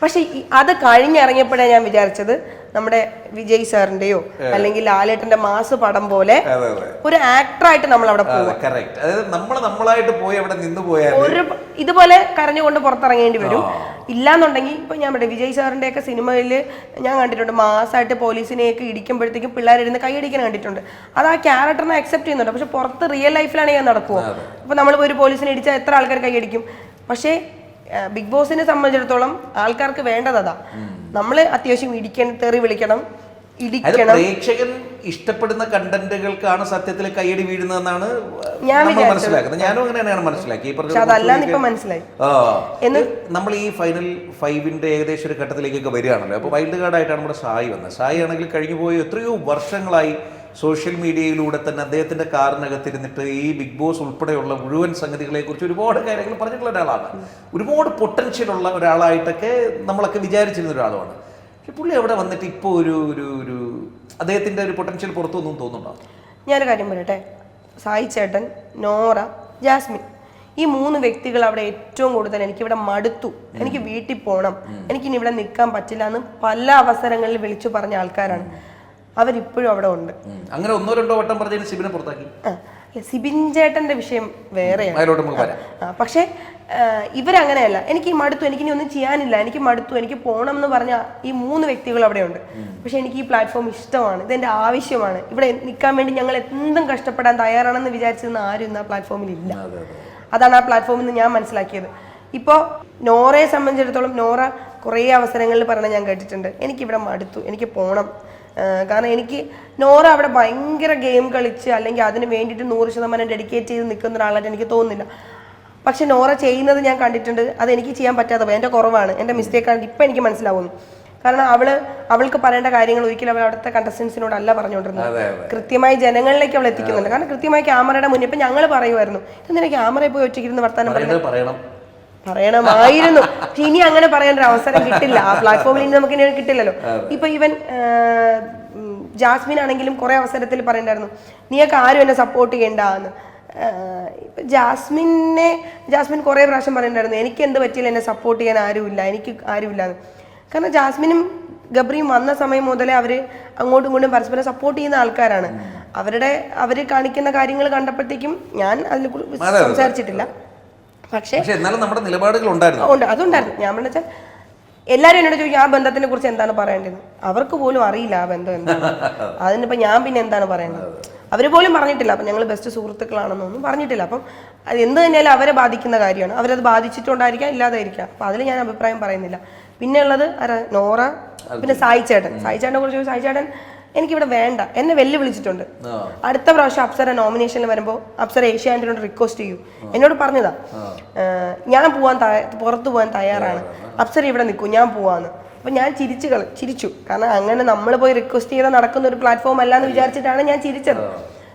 പക്ഷെ അത് കഴിഞ്ഞിറങ്ങിയപ്പോഴേ ഞാൻ വിചാരിച്ചത് നമ്മുടെ വിജയ് സാറിന്റെയോ അല്ലെങ്കിൽ ലാലേട്ടന്റെ മാസ് പടം പോലെ ഒരു ആക്ടറായിട്ട് നമ്മൾ അവിടെ നമ്മളായിട്ട് പോയി അവിടെ നിന്ന് പോയാൽ ഒരു ഇതുപോലെ കരഞ്ഞുകൊണ്ട് പുറത്തിറങ്ങേണ്ടി വരും. ഇല്ലാന്നുണ്ടെങ്കിൽ ഇപ്പൊ ഞാൻ പറയാം വിജയ് സാറിന്റെ ഒക്കെ സിനിമയിൽ ഞാൻ കണ്ടിട്ടുണ്ട് മാസമായിട്ട് പോലീസിനെയൊക്കെ ഇടിക്കുമ്പോഴത്തേക്കും പിള്ളേരിരുന്ന് കൈയടിക്കാൻ കണ്ടിട്ടുണ്ട്. അത് ആ ക്യാരക്ടറിനെ അക്സെപ്റ്റ് ചെയ്യുന്നുണ്ട്. പക്ഷെ പുറത്ത് റിയൽ ലൈഫിലാണെങ്കിൽ അത്. നടക്കുമോ അപ്പൊ നമ്മൾ ഒരു പോലീസിനെ ഇടിച്ചാൽ എത്ര ആൾക്കാർ കൈയടിക്കും പക്ഷേ ബിഗ് ബോസിനെ സംബന്ധിച്ചിടത്തോളം ആൾക്കാർക്ക് വേണ്ടത് അതാ. നമ്മൾ അത്യാവശ്യം ഇടിക്കണം തെറി വിളിക്കണം ഇടിക്കണം. പ്രേക്ഷകൻ ഇഷ്ടപ്പെടുന്ന കണ്ടന്റുകൾക്കാണ് സത്യത്തിൽ കൈയടി വീഴുന്നതെന്നാണ് ഞാൻ മനസ്സിലാക്കുന്നത്. ഞാനും അങ്ങനെ തന്നെയാണ് മനസ്സിലാക്കി. മനസ്സിലായി. നമ്മൾ ഈ ഫൈനൽ ഫൈവിന്റെ ഏകദേശം ഒരു ഘട്ടത്തിലേക്കൊക്കെ വരികയാണല്ലോ. അപ്പോൾ വൈൽഡ് കാർഡ് ആയിട്ടാണ് നമ്മുടെ സായി വന്നത്. സായി ആണെങ്കിൽ കഴിഞ്ഞു പോയ എത്രയോ വർഷങ്ങളായി സോഷ്യൽ മീഡിയയിലൂടെ തന്നെ അദ്ദേഹത്തിന്റെ കാറിനകത്തിരുന്നിട്ട് ഈ ബിഗ് ബോസ് ഉൾപ്പെടെയുള്ള മുഴുവൻ സംഗതികളെ കുറിച്ച് ഒരുപാട് കാര്യങ്ങൾ പറഞ്ഞിട്ടുള്ള ഒരാളാണ്. ഒരുപാട് പൊട്ടൻഷ്യൽ ഉള്ള ഒരാളായിട്ടൊക്കെ നമ്മളൊക്കെ വിചാരിച്ചിരുന്ന ഒരാളുമാണ്. പക്ഷെ പുള്ളി അവിടെ വന്നിട്ട് ഇപ്പോൾ ഒരു ഒരു ഒരു അദ്ദേഹത്തിന്റെ ഒരു പൊട്ടൻഷ്യൽ പുറത്തൊന്നും തോന്നുന്നുണ്ടോ? ഞാനൊരു കാര്യം പറയട്ടെ. സായി ചേട്ടൻ നോറ ജാസ്മിൻ ഈ മൂന്ന് വ്യക്തികൾ അവിടെ ഏറ്റവും കൂടുതൽ എനിക്ക് ഇവിടെ മടുത്തു. എനിക്ക് വീട്ടിൽ പോകണം എനിക്കിനി ഇവിടെ നിൽക്കാൻ പറ്റില്ല എന്ന് പല അവസരങ്ങളിൽ വിളിച്ചു പറഞ്ഞ ആൾക്കാരാണ്. അവരിപ്പോഴും അവിടെ ഉണ്ട്. അങ്ങനെ ഒന്നോ രണ്ടോ വട്ടം പറഞ്ഞതിന് സിബിനെ പുറത്താക്കി. സിബിൻ ചേട്ടന്റെ വിഷയം വേറെയാണ്. പക്ഷേ ഇവരങ്ങനെയല്ല. എനിക്ക് മടുത്തു എനിക്ക് ഇനി ഒന്നും ചെയ്യാനില്ല. എനിക്ക് മടുത്തു എനിക്ക് പോകണം എന്ന് പറഞ്ഞ ഈ മൂന്ന് വ്യക്തികൾ അവിടെയുണ്ട് പക്ഷെ എനിക്ക് ഈ പ്ലാറ്റ്ഫോം ഇഷ്ടമാണ്. ഇതെന്റെ ആവശ്യമാണ്. ഇവിടെ നിൽക്കാൻ വേണ്ടി ഞങ്ങൾ എന്തും കഷ്ടപ്പെടാൻ തയ്യാറാണെന്ന് വിചാരിച്ചിരുന്ന ആരും ഇന്ന് ആ പ്ലാറ്റ്ഫോമിൽ ഇല്ല. അതെ അതെ അതാണ് ആ പ്ലാറ്റ്ഫോമിൽ നിന്ന് ഞാൻ മനസ്സിലാക്കിയത്. ഇപ്പോൾ നോറയെ സംബന്ധിച്ചിടത്തോളം നോറ കുറേ അവസരങ്ങളിൽ പറഞ്ഞ ഞാൻ കേട്ടിട്ടുണ്ട്. എനിക്കിവിടെ മടുത്തു. എനിക്ക് പോകണം കാരണം എനിക്ക് നോറ അവിടെ ഭയങ്കര ഗെയിം കളിച്ച് അല്ലെങ്കിൽ അതിന് വേണ്ടിയിട്ട് നൂറ് ശതമാനം ഡെഡിക്കേറ്റ് ചെയ്ത് നിൽക്കുന്ന ഒരാളായിട്ട് എനിക്ക് തോന്നുന്നില്ല. പക്ഷെ നോറ ചെയ്യുന്നത് ഞാൻ കണ്ടിട്ടുണ്ട്. അത് എനിക്ക് ചെയ്യാൻ പറ്റാതെ പോയി എന്റെ കുറവാണ്. എന്റെ മിസ്റ്റേക്കാണ് ഇപ്പം എനിക്ക് മനസ്സിലാവുന്നു. കാരണം അവൾ അവൾക്ക് പറയേണ്ട കാര്യങ്ങൾ ഒരിക്കലും അവൾ അവിടുത്തെ കണ്ടസ്റ്റൻസിനോട് അല്ല പറഞ്ഞുകൊണ്ടിരുന്നത്. കൃത്യമായി ജനങ്ങളിലേക്ക് അവൾ എത്തിക്കുന്നുണ്ട്. കാരണം കൃത്യമായി ക്യാമറയുടെ മുന്നിൽ ഇപ്പം ഞങ്ങൾ പറയുമായിരുന്നു. ഇതെന്തിനാ ക്യാമറയിൽ പോയി ഒറ്റയ്ക്കിരുന്ന് വർത്താനം പറയുന്നത് പറയണമായിരുന്നു. ഇനി അങ്ങനെ പറയാൻ ഒരു അവസരം കിട്ടില്ല. ആ പ്ലാറ്റ്ഫോമിൽ ഇനി നമുക്ക് ഇനി കിട്ടില്ലല്ലോ. ഇപ്പൊ ഇവൻ ജാസ്മിൻ ആണെങ്കിലും കുറെ അവസരത്തിൽ പറയണ്ടായിരുന്നു. നീയൊക്കെ ആരും എന്നെ സപ്പോർട്ട് ചെയ്യണ്ടെന്ന് ഇപ്പൊ ജാസ്മിനെ ജാസ്മിൻ കുറേ പ്രാവശ്യം പറയണ്ടായിരുന്നു. എനിക്ക് എന്ത് പറ്റിയില്ല എന്നെ സപ്പോർട്ട് ചെയ്യാൻ ആരുമില്ല. എനിക്ക് ആരുമില്ല. എന്ന്. കാരണം ജാസ്മിനും ഗബ്രിയും വന്ന സമയം മുതലേ അവർ അങ്ങോട്ടും ഇങ്ങോട്ടും പരസ്പരം സപ്പോർട്ട് ചെയ്യുന്ന ആൾക്കാരാണ്. അവരുടെ അവർ കാണിക്കുന്ന കാര്യങ്ങൾ കണ്ടപ്പോഴത്തേക്കും ഞാൻ അതിൽ സംസാരിച്ചിട്ടില്ല. പക്ഷേ എന്നാലും നമ്മുടെ നിലപാടുകൾ ഉണ്ടായിരുന്നു. ഉണ്ട് അതുണ്ടായിരുന്നു. ഞാൻ പറഞ്ഞ വെച്ചാൽ എല്ലാവരും എന്നോട് ചോദിക്കും ആ ബന്ധത്തിനെ കുറിച്ച് എന്താണ് പറയേണ്ടത്? അവർക്ക് പോലും അറിയില്ല ആ ബന്ധം എന്താണ്. അതിനിപ്പോ ഞാൻ പിന്നെ എന്താണ് പറയേണ്ടത്? അവർ പോലും പറഞ്ഞിട്ടില്ല. അപ്പം ഞങ്ങൾ ബെസ്റ്റ് സുഹൃത്തുക്കളാണെന്നൊന്നും പറഞ്ഞിട്ടില്ല. അപ്പം അത് എന്ത് തന്നെയാലും അവരെ ബാധിക്കുന്ന കാര്യമാണ്. അവരത് ബാധിച്ചിട്ടുണ്ടായിരിക്കാം ഇല്ലാതായിരിക്കാം. അപ്പം അതിൽ ഞാൻ അഭിപ്രായം പറയുന്നില്ല. പിന്നെ ഉള്ളത് നോറ പിന്നെ സായി ചേട്ടൻ സായി ചേട്ടനെ കുറിച്ച് സായി ചേട്ടൻ എനിക്കിവിടെ വേണ്ട. എന്നെ വെല്ലുവിളിച്ചിട്ടുണ്ട്. അടുത്ത പ്രാവശ്യം അപ്സര നോമിനേഷനിൽ വരുമ്പോൾ അപ്സര ഏഷ്യാനെറ്റിനോട് റിക്വസ്റ്റ് ചെയ്യൂ. എന്നോട് പറഞ്ഞതാ. ഞാൻ പോവാൻ പുറത്തു പോവാൻ പോകാൻ തയ്യാറാണ്. അപ്സര ഇവിടെ നിൽക്കൂ ഞാൻ പോവാന്ന്. അപ്പൊ ഞാൻ ചിരിച്ചു കളി ചിരിച്ചു. കാരണം അങ്ങനെ നമ്മൾ പോയി റിക്വസ്റ്റ് ചെയ്താൽ നടക്കുന്ന ഒരു പ്ലാറ്റ്ഫോം അല്ല എന്ന് വിചാരിച്ചിട്ടാണ് ഞാൻ ചിരിച്ചത്.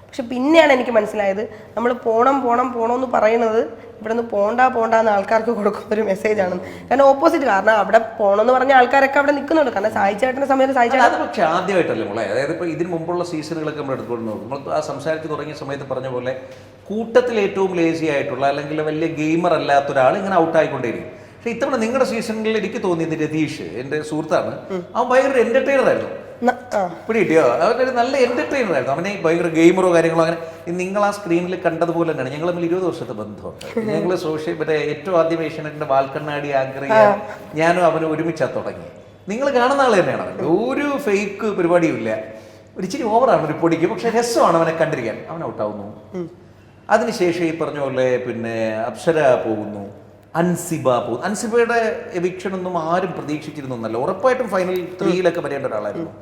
പക്ഷെ പിന്നെയാണ് എനിക്ക് മനസ്സിലായത് നമ്മൾ പോണം പോണം പോണം എന്ന് പറയുന്നത് ഇവിടെ നിന്ന് പോണ്ട പോണ്ട എന്ന് ആൾക്കാർക്ക് കൊടുക്കുന്ന ഒരു മെസ്സേജ് ആണ്. കാരണം ഓപ്പോസിറ്റ് കാരണം അവിടെ പോണം എന്ന് പറഞ്ഞ ആൾക്കാരൊക്കെ അവിടെ നിൽക്കുന്നുണ്ട് കാരണം സായി ചേട്ടന്റെ സമയത്ത് സായി ചേട്ടൻ അത് പക്ഷെ ആദ്യമായിട്ടല്ലേ മോളെ? അതായത് ഇപ്പോൾ ഇതിന് മുമ്പുള്ള സീസണുകളൊക്കെ നമ്മൾ എടുത്തുകൊണ്ട് നമ്മൾ ആ സംസാരിച്ച് തുടങ്ങിയ സമയത്ത് പറഞ്ഞ പോലെ കൂട്ടത്തിൽ ഏറ്റവും ലേസി ആയിട്ടുള്ള അല്ലെങ്കിൽ വലിയ ഗെയിമർ അല്ലാത്ത ഒരാൾ ഇങ്ങനെ ഔട്ടായിക്കൊണ്ടേയിരിക്കും പക്ഷെ ഇത്തവണ നിങ്ങളുടെ സീസണിൽ എനിക്ക് തോന്നിയത് രതീഷ് എന്റെ സുഹൃത്താണ്. അവൻ ഭയങ്കര എന്റർടൈനർ ആയിരുന്നു. പിടി കിട്ടിയോ അവനൊരു നല്ല എന്റർടൈനർ ആയിരുന്നു. അവനെ ഭയങ്കര ഗെയിമറോ കാര്യങ്ങളോ അങ്ങനെ നിങ്ങൾ ആ സ്ക്രീനിൽ കണ്ടതുപോലെ തന്നെയാണ്. ഞങ്ങൾ തമ്മിൽ ഇരുപത് വർഷത്തെ ബന്ധമുണ്ട്. ഞങ്ങൾ സോഷ്യൽ മറ്റേ ഏറ്റവും ആദ്യം ഏഷ്യനെറ്റിന്റെ വാൽക്കണ്ണാടി ആങ്കർ ഞാനും അവനും ഒരുമിച്ചാ തുടങ്ങി. നിങ്ങൾ കാണുന്ന ആൾ തന്നെയാണ് ഒരു ഫേക്ക് പരിപാടിയും ഇല്ല. ഒരു ഇച്ചിരി ഓവറാണ് ഒരു പൊടിക്ക്. പക്ഷെ രസമാണ് അവനെ കണ്ടിരിക്കാൻ. അവൻ ഔട്ടാവുന്നു അതിനുശേഷം ഈ പറഞ്ഞ പോലെ പിന്നെ അപ്സര പോകുന്നു. അൻസിബ പോകുന്നു. അൻസിബയുടെ എവിക്ഷനൊന്നും ആരും പ്രതീക്ഷിച്ചിരുന്നൊന്നല്ല. ഉറപ്പായിട്ടും ഫൈനൽ ത്രീയിലൊക്കെ വരേണ്ട ഒരാളായിരുന്നു.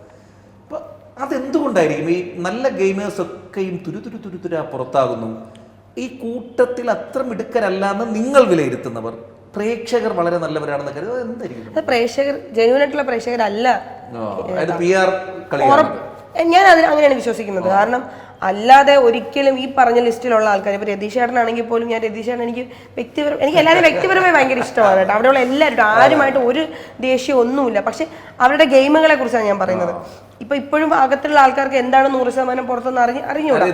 അതെന്തുകൊണ്ടായിരിക്കും? ഈ നല്ല ഗെയിമേഴ്സ് ഒക്കെയും തുരു തുരു തുരു തുരാ പുറത്താകുന്നു. ഈ കൂട്ടത്തിൽ അത്ര മിടുക്കരല്ല എന്ന് നിങ്ങൾ വിലയിരുത്തുന്നവർ പ്രേക്ഷകർ വളരെ നല്ലവരാണെന്ന് കരുതുന്നത് എന്തായിരിക്കും? പ്രേക്ഷകർ ജെന്യൂൻ ആയിട്ടുള്ള പ്രേക്ഷകരല്ല. ഞാൻ അതിന് അങ്ങനെയാണ് വിശ്വസിക്കുന്നത്. കാരണം അല്ലാതെ ഒരിക്കലും ഈ പറഞ്ഞ ലിസ്റ്റിലുള്ള ആൾക്കാർ ഇപ്പൊ രതീഷ് ചേട്ടനാണെങ്കിൽ പോലും ഞാൻ രതീഷ് ചേട്ടൻ എനിക്ക് വ്യക്തിപരം എനിക്ക് എല്ലാവരും വ്യക്തിപരമായി ഭയങ്കര ഇഷ്ടമാണ് കേട്ടോ. അവിടെയുള്ള എല്ലാവരും ആരുമായിട്ട് ഒരു ദേഷ്യം ഒന്നുമില്ല. പക്ഷെ അവരുടെ ഗെയിമുകളെ കുറിച്ചാണ് ഞാൻ പറയുന്നത്. ഇപ്പൊ ഇപ്പോഴും അകത്തുള്ള ആൾക്കാർക്ക് എന്താണ് നൂറ് ശതമാനം പുറത്തുനിന്ന് അറിഞ്ഞ് അറിഞ്ഞൂടാ.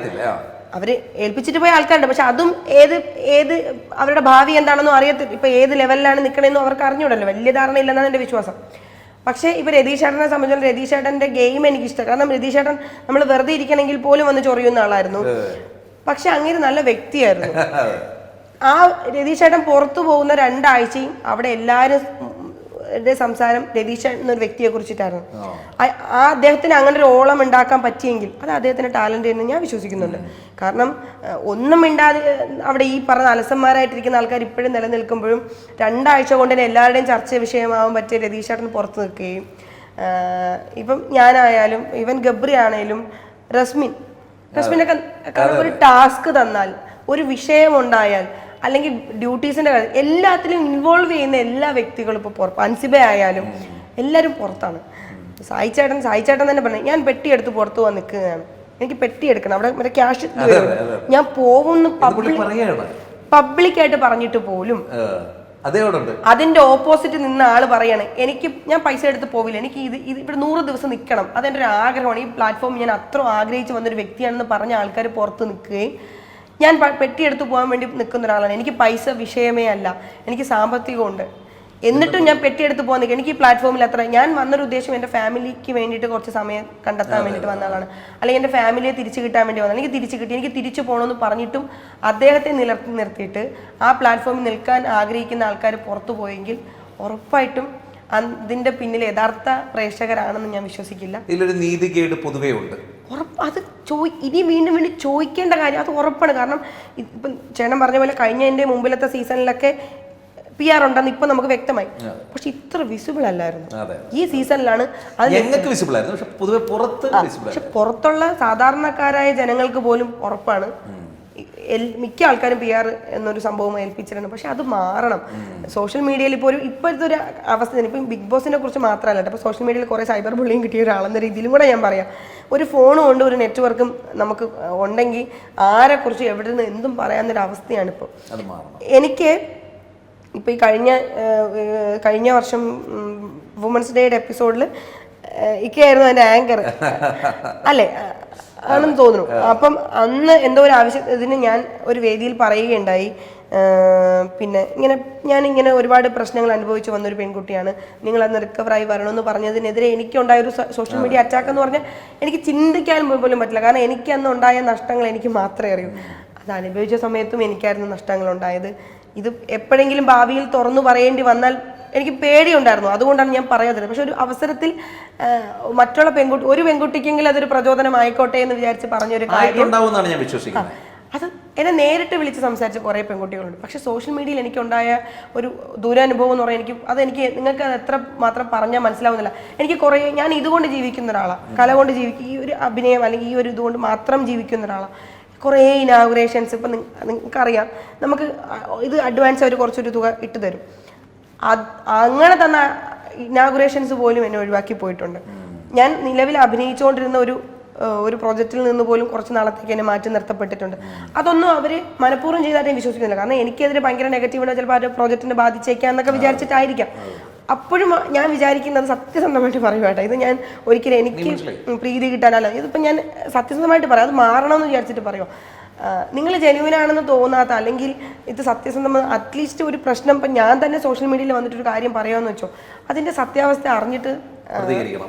അവർ ഏൽപ്പിച്ചിട്ട് പോയ ആൾക്കാരുണ്ട്. പക്ഷെ അതും ഏത് ഏത് അവരുടെ ഭാവി എന്താണെന്നും അറിയത്തില്ല ഇപ്പൊ ഏത് ലെവലിലാണ് നിൽക്കണമെന്നും അവർക്ക് അറിഞ്ഞൂടല്ലോ. വലിയ ധാരണ ഇല്ലെന്നാണ് എന്റെ വിശ്വാസം. പക്ഷേ ഇപ്പൊ രതീഷ് ചേട്ടനെ സംബന്ധിച്ചാൽ രതീഷ് ചേട്ടന്റെ ഗെയിം എനിക്ക് ഇഷ്ടം കാരണം രതീഷ് ചേട്ടൻ നമ്മൾ വെറുതെ ഇരിക്കണമെങ്കിൽ പോലും വന്ന് ചൊറിയുന്ന ആളായിരുന്നു. പക്ഷെ അങ്ങനെ നല്ല വ്യക്തിയായിരുന്നു. ആ രതീഷ് ചേട്ടൻ പുറത്തു പോകുന്ന രണ്ടാഴ്ചയും അവിടെ എല്ലാവരും ടെ സംസാരം രതീഷ് എന്നൊരു വ്യക്തിയെ കുറിച്ചിട്ടായിരുന്നു. ആ- അദ്ദേഹത്തിന് അങ്ങനെ ഒരു ഓളം ഉണ്ടാക്കാൻ പറ്റിയെങ്കിൽ അത് അദ്ദേഹത്തിന്റെ ടാലന്റ് എന്ന് ഞാൻ വിശ്വസിക്കുന്നുണ്ട്. കാരണം ഒന്നും മിണ്ടാതെ അവിടെ ഈ പറഞ്ഞ അലസന്മാരായിട്ടിരിക്കുന്ന ആൾക്കാർ ഇപ്പോഴും നിലനിൽക്കുമ്പോഴും രണ്ടാഴ്ച കൊണ്ട് തന്നെ എല്ലാവരുടെയും ചർച്ച വിഷയമാവാൻ പറ്റിയ രതീഷ് ചേട്ടൻ പുറത്ത് നിൽക്കുകയും ഇപ്പം ഞാനായാലും ഇവൻ ഗബ്രി ആണേലും റസ്മിൻ. റസ്മിനൊക്കെ കാരണം ഒരു ടാസ്ക് തന്നാൽ ഒരു വിഷയം ഉണ്ടായാൽ അല്ലെങ്കിൽ ഡ്യൂട്ടീസിന്റെ കാര്യം എല്ലാത്തിലും ഇൻവോൾവ് ചെയ്യുന്ന എല്ലാ വ്യക്തികളും ഇപ്പോൾ പുറത്ത് അൻസിബ ആയാലും എല്ലാവരും പുറത്താണ്. സായി ചേട്ടൻ സായി ചേട്ടൻ തന്നെ പറഞ്ഞു ഞാൻ പെട്ടി എടുത്ത് പുറത്ത് പോകാൻ നിൽക്കുകയാണ്. എനിക്ക് പെട്ടി എടുക്കണം. അവിടെ മറ്റേ ക്യാഷ് ഞാൻ പോകുന്നു പബ്ലിക് പബ്ലിക്കായിട്ട് പറഞ്ഞിട്ട് പോലും അതിന്റെ ഓപ്പോസിറ്റ് നിന്ന ആൾ പറയാണ് എനിക്ക് ഞാൻ പൈസ എടുത്ത് പോവില്ല. എനിക്ക് ഇത് ഇത് ഇവിടെ നൂറ് ദിവസം നിൽക്കണം. അതെന്റെ ഒരു ആഗ്രഹമാണ്. ഈ പ്ലാറ്റ്ഫോം ഞാൻ അത്ര ആഗ്രഹിച്ച് വന്നൊരു വ്യക്തിയാണെന്ന് പറഞ്ഞ ആൾക്കാർ പുറത്ത് നിൽക്കുകയും ഞാൻ പെട്ടിയെടുത്ത് പോകാൻ വേണ്ടി നിൽക്കുന്ന ഒരാളാണ്. എനിക്ക് പൈസ വിഷയമേ അല്ല. എനിക്ക് സാമ്പത്തികമുണ്ട്. എന്നിട്ടും ഞാൻ പെട്ടിയെടുത്ത് പോകാൻ നിൽക്കുക. എനിക്ക് ഈ പ്ലാറ്റ്ഫോമിൽ അത്ര ഞാൻ വന്നൊരു ഉദ്ദേശം എന്റെ ഫാമിലിക്ക് വേണ്ടിയിട്ട് കുറച്ച് സമയം കണ്ടെത്താൻ വേണ്ടിയിട്ട് വന്ന ആളാണ്. അല്ലെങ്കിൽ എന്റെ ഫാമിലിയെ തിരിച്ചു കിട്ടാൻ വേണ്ടി വന്നത് എനിക്ക് തിരിച്ചു കിട്ടി. എനിക്ക് തിരിച്ചു പോകണമെന്ന് പറഞ്ഞിട്ടും അദ്ദേഹത്തെ നിലർത്തി നിർത്തിയിട്ട് ആ പ്ലാറ്റ്ഫോമിൽ നിൽക്കാൻ ആഗ്രഹിക്കുന്ന ആൾക്കാർ പുറത്തു പോയെങ്കിൽ ഉറപ്പായിട്ടും അതിന്റെ പിന്നിൽ യഥാർത്ഥ പ്രേക്ഷകരാണെന്ന് ഞാൻ വിശ്വസിക്കില്ല. ഇതിലൊരു നീതികേട് പൊതുവേ ഉണ്ട്. ഉറപ്പ് അത് ചോ ഇനി വീണ്ടും വീണ്ടും ചോദിക്കേണ്ട കാര്യം അത് ഉറപ്പാണ്. കാരണം ഇപ്പം ചേട്ടൻ പറഞ്ഞ പോലെ കഴിഞ്ഞ എന്റെ മുമ്പിലത്തെ സീസണിലൊക്കെ പി ആർ ഉണ്ടെന്ന് ഇപ്പൊ നമുക്ക് വ്യക്തമായി. പക്ഷെ ഇത്ര വിസിബിൾ അല്ലായിരുന്നു. ഈ സീസണിലാണ് അത് ഞങ്ങൾക്ക് വിസിബിൾ ആയിരുന്നു. പക്ഷെ പൊതുവെ പുറത്ത് പക്ഷെ പുറത്തുള്ള സാധാരണക്കാരായ ജനങ്ങൾക്ക് പോലും ഉറപ്പാണ്. മിക്ക ആൾക്കാരും പി ആർ എന്നൊരു സംഭവം ഏൽപ്പിച്ചിട്ടുണ്ട്. പക്ഷെ അത് മാറണം. സോഷ്യൽ മീഡിയയിൽ ഇപ്പോൾ ഒരു ഇപ്പോഴത്തെ ഒരു അവസ്ഥ ഇപ്പം ബിഗ് ബോസിനെ കുറിച്ച് മാത്രമല്ല ഇപ്പോൾ സോഷ്യൽ മീഡിയയിൽ കുറേ സൈബർ ബുള്ളിയും കിട്ടിയ ഒരാളെന്ന രീതിയിലും കൂടെ ഞാൻ പറയാം. ഒരു ഫോണും ഉണ്ട് ഒരു നെറ്റ്വർക്കും നമുക്ക് ഉണ്ടെങ്കിൽ ആരെക്കുറിച്ച് എവിടെ നിന്ന് എന്തും പറയാവുന്നൊരു അവസ്ഥയാണ് ഇപ്പോൾ എനിക്ക് ഇപ്പോൾ ഈ കഴിഞ്ഞ കഴിഞ്ഞ വർഷം വുമൻസ് ഡേയുടെ എപ്പിസോഡിൽ ഇക്കയായിരുന്നു അതിന്റെ ആങ്കർ അല്ലേ? ആണെന്ന് തോന്നുന്നു. അപ്പം അന്ന് എന്തോ ഒരു ആവശ്യം ഇതിന് ഞാൻ ഒരു വേദിയിൽ പറയുകയുണ്ടായി. പിന്നെ ഇങ്ങനെ ഞാൻ ഇങ്ങനെ ഒരുപാട് പ്രശ്നങ്ങൾ അനുഭവിച്ചു വന്ന ഒരു പെൺകുട്ടിയാണ്. നിങ്ങൾ അന്ന് റിക്കവറായി വരണമെന്ന് പറഞ്ഞതിനെതിരെ എനിക്കുണ്ടായ ഒരു സോഷ്യൽ മീഡിയ അറ്റാക്ക് എന്ന് പറഞ്ഞാൽ എനിക്ക് ചിന്തിക്കാൻ പോലും പറ്റില്ല. കാരണം എനിക്ക് അന്ന് ഉണ്ടായ നഷ്ടങ്ങൾ എനിക്ക് മാത്രമേ അറിയൂ. അത് അനുഭവിച്ച സമയത്തും എനിക്കായിരുന്നു നഷ്ടങ്ങൾ ഉണ്ടായത് ഇത് എപ്പോഴെങ്കിലും ഭാവിയിൽ തുറന്നു പറയേണ്ടി വന്നാൽ എനിക്ക് പേടിയുണ്ടായിരുന്നു. അതുകൊണ്ടാണ് ഞാൻ പറയാതെ പക്ഷെ ഒരു അവസരത്തിൽ മറ്റുള്ള പെൺകുട്ടി ഒരു പെൺകുട്ടിക്കെങ്കിലും അതൊരു പ്രചോദനമായിക്കോട്ടെ എന്ന് വിചാരിച്ച് പറഞ്ഞൊരു ആയിട്ടുണ്ടാവുമെന്നാണ് ഞാൻ വിശ്വസിക്കുന്നത്. അത് എന്നെ നേരിട്ട് വിളിച്ച് സംസാരിച്ച കുറേ പെൺകുട്ടികളുണ്ട്. പക്ഷെ സോഷ്യൽ മീഡിയയിൽ എനിക്കുണ്ടായ ഒരു ദുരനുഭവം എന്ന് പറയാൻ എനിക്ക് അത് എനിക്ക് നിങ്ങൾക്ക് അത് എത്ര മാത്രം പറഞ്ഞാൽ മനസ്സിലാവുന്നില്ല. എനിക്ക് കുറേ ഞാൻ ഇതുകൊണ്ട് ജീവിക്കുന്ന ഒരാളാണ് കല കൊണ്ട് ജീവിക്കുക ഈ ഒരു അഭിനയം അല്ലെങ്കിൽ ഈ ഒരു ഇതുകൊണ്ട് മാത്രം ജീവിക്കുന്ന ഒരാളാണ് കുറേ ഇനാഗുറേഷൻസ് ഇപ്പം നിങ്ങൾക്കറിയാം. നമുക്ക് ഇത് അഡ്വാൻസ് അവർ കുറച്ചൊരു തുക ഇട്ട് തരും അങ്ങനെ തന്ന ഇനാഗുറേഷൻസ് പോലും എന്നെ ഒഴിവാക്കി പോയിട്ടുണ്ട്. ഞാൻ നിലവിൽ അഭിനയിച്ചുകൊണ്ടിരുന്ന ഒരു ഒരു പ്രോജക്റ്റിൽ നിന്ന് പോലും കുറച്ച് നാളത്തേക്ക് എന്നെ മാറ്റി നിർത്തപ്പെട്ടിട്ടുണ്ട്. അതൊന്നും അവർ മനഃപൂർവം ചെയ്തായിട്ട് വിശ്വസിക്കുന്നില്ല. കാരണം എനിക്കെതിരെ ഭയങ്കര നെഗറ്റീവ് ഉണ്ടോ ചിലപ്പോൾ ആ പ്രോജക്റ്റിനെ ബാധിച്ചേക്കാം എന്നൊക്കെ വിചാരിച്ചിട്ടായിരിക്കാം. അപ്പോഴും ഞാൻ വിചാരിക്കുന്നത് സത്യസന്ധമായിട്ട് പറയുവാട്ടെ ഇത് ഞാൻ ഒരിക്കലും എനിക്ക് പ്രീതി കിട്ടാനല്ല. ഇതിപ്പോൾ ഞാൻ സത്യസന്ധമായിട്ട് പറയാം. അത് മാറണമെന്ന് വിചാരിച്ചിട്ട് പറയുമോ നിങ്ങൾ ജെനുവിനാണെന്ന് തോന്നാത്ത അല്ലെങ്കിൽ ഇത് സത്യസന്ധം അറ്റ്ലീസ്റ്റ് ഒരു പ്രശ്നം ഇപ്പം ഞാൻ തന്നെ സോഷ്യൽ മീഡിയയിൽ വന്നിട്ടൊരു കാര്യം പറയാമെന്ന് വെച്ചോ അതിന്റെ സത്യാവസ്ഥ അറിഞ്ഞിട്ട്.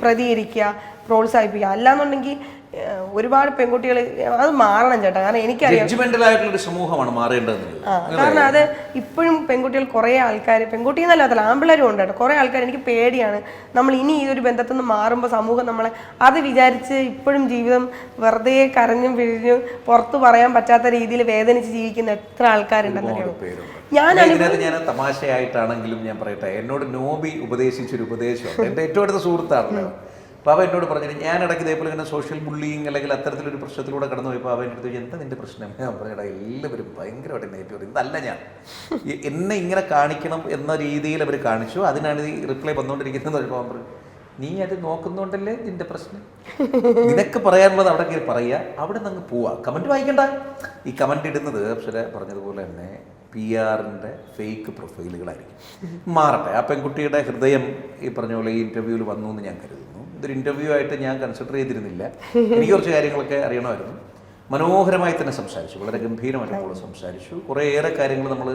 പ്രതികരിക്കുക പ്രോത്സാഹിപ്പിക്കുക അല്ലാന്നുണ്ടെങ്കിൽ ഒരുപാട് പെൺകുട്ടികൾ അത് മാറണം ചേട്ടാ. കാരണം എനിക്കറിയാം. ഒരു സമൂഹമാണ് മാറേണ്ടത് കാരണം അത് ഇപ്പോഴും പെൺകുട്ടികൾ കുറേ ആൾക്കാർ പെൺകുട്ടി എന്നല്ലാത്തല്ല ആമ്പിളരും ഉണ്ട് കേട്ടോ. കുറേ ആൾക്കാർ എനിക്ക് പേടിയാണ്. നമ്മൾ ഇനി ഈ ഒരു ബന്ധത്തിൽ നിന്ന് മാറുമ്പോൾ സമൂഹം നമ്മളെ അത് വിചാരിച്ച് ഇപ്പോഴും ജീവിതം വെറുതെ കരഞ്ഞും പിഴിഞ്ഞും പുറത്തു പറയാൻ പറ്റാത്ത രീതിയിൽ വേദനിച്ച് ജീവിക്കുന്ന എത്ര ആൾക്കാരുണ്ടെന്നറിയാം ഞാൻ ഞാൻ ഞാൻ തമാശയായിട്ടാണെങ്കിലും ഞാൻ പറയട്ടെ എന്നോട് നോബി ഉപദേശിച്ചൊരു ഉപദേശം എന്റെ ഏറ്റവും അടുത്ത സുഹൃത്താണല്ലോ അവ എന്നോട് പറഞ്ഞു ഞാൻ ഇടയ്ക്ക് ഇതേപോലെ ഇങ്ങനെ സോഷ്യൽ ബുള്ളിങ് അല്ലെങ്കിൽ അത്തരത്തിലൊരു പ്രശ്നത്തിലൂടെ കടന്നു പോയപ്പോൾ പാവ എന്നോട് ചോദിച്ചു, എന്താ നിന്റെ പ്രശ്നം? ഞാൻ പറഞ്ഞടാ എല്ലാവരും ഭയങ്കരമായിട്ട് നെഗറ്റീവ് പറയും ഇതല്ല ഞാൻ. എന്നെ ഇങ്ങനെ കാണിക്കണം എന്ന രീതിയിൽ അവർ കാണിച്ചു. അതിനാണ് ഈ റിപ്ലൈ വന്നുകൊണ്ടിരിക്കുന്നത് അവൻ പറഞ്ഞു. നീ അത് നോക്കുന്നുണ്ടല്ലേ നിന്റെ പ്രശ്നം? നിനക്ക് പറയാനുള്ളത് അവിടെ കയറി പറയുക. അവിടെ നിന്ന് പോവാ. കമന്റ് വായിക്കണ്ട. ഈ കമന്റ് ഇടുന്നത് അക്ഷര പറഞ്ഞതുപോലെ തന്നെ പി ആറിന്റെ ഫേക്ക് പ്രൊഫൈലുകളായിരിക്കും മാറട്ടെ. ആ പെൺകുട്ടിയുടെ ഹൃദയം ഈ പറഞ്ഞ പോലെ ഈ ഇന്റർവ്യൂവിൽ വന്നു എന്ന് ഞാൻ കരുതുന്നു. ഇതൊരു ഇന്റർവ്യൂ ആയിട്ട് ഞാൻ കൺസിഡർ ചെയ്തിരുന്നില്ല. എനിക്ക് കുറച്ച് കാര്യങ്ങളൊക്കെ അറിയണമായിരുന്നു. മനോഹരമായി തന്നെ സംസാരിച്ചു. വളരെ ഗംഭീരമായിട്ട് നമ്മൾ സംസാരിച്ചു. കുറേയേറെ കാര്യങ്ങൾ നമ്മൾ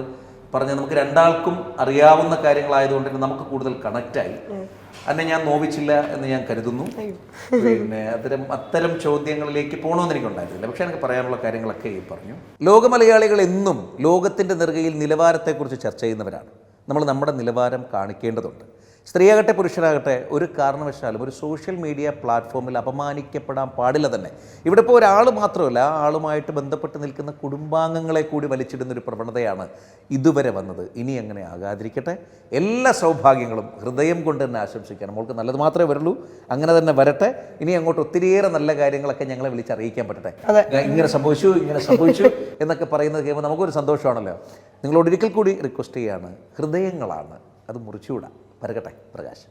പറഞ്ഞ നമുക്ക് രണ്ടാൾക്കും അറിയാവുന്ന കാര്യങ്ങളായതുകൊണ്ട് തന്നെ നമുക്ക് കൂടുതൽ കണക്റ്റായി അന്നെ ഞാൻ നോവിച്ചില്ല എന്ന് ഞാൻ കരുതുന്നു. പിന്നെ അത്തരം അത്തരം ചോദ്യങ്ങളിലേക്ക് പോകണമെന്ന് എനിക്കുണ്ടായിരുന്നില്ല പക്ഷേ എനിക്ക് പറയാനുള്ള കാര്യങ്ങളൊക്കെ ഈ പറഞ്ഞു. ലോക മലയാളികൾ എന്നും ലോകത്തിന്റെ നെറുകയിൽ നിലവാരത്തെക്കുറിച്ച് ചർച്ച ചെയ്യുന്നവരാണ്. നമ്മൾ നമ്മുടെ നിലവാരം കാണിക്കേണ്ടതുണ്ട്. സ്ത്രീയാകട്ടെ പുരുഷനാകട്ടെ ഒരു കാരണവശാലും ഒരു സോഷ്യൽ മീഡിയ പ്ലാറ്റ്ഫോമിൽ അപമാനിക്കപ്പെടാൻ പാടില്ല തന്നെ. ഇവിടെ ഇപ്പോൾ ഒരാൾ മാത്രമല്ല ആ ആളുമായിട്ട് ബന്ധപ്പെട്ട് നിൽക്കുന്ന കുടുംബാംഗങ്ങളെ കൂടി വലിച്ചിടുന്ന ഒരു പ്രവണതയാണ് ഇതുവരെ വന്നത്. ഇനി അങ്ങനെ ആകാതിരിക്കട്ടെ. എല്ലാ സൗഭാഗ്യങ്ങളും ഹൃദയം കൊണ്ട് തന്നെ ആശംസിക്കണം മോൾക്ക് നല്ലത് മാത്രമേ വരുള്ളൂ അങ്ങനെ തന്നെ വരട്ടെ. ഇനി അങ്ങോട്ട് ഒത്തിരിയേറെ നല്ല കാര്യങ്ങളൊക്കെ ഞങ്ങളെ വിളിച്ചറിയിക്കാൻ പറ്റട്ടെ. അതെ. ഇങ്ങനെ സംഭവിച്ചു ഇങ്ങനെ സംഭവിച്ചു എന്നൊക്കെ പറയുന്നത് കേൾക്കുമ്പോൾ നമുക്കൊരു സന്തോഷമാണല്ലോ. നിങ്ങളോട് ഒരിക്കൽ കൂടി റിക്വസ്റ്റ് ചെയ്യാണ് ഹൃദയങ്ങളാണ് അത് മുറിച്ചുകൂടാ വരകട്ടെ പ്രകാശ്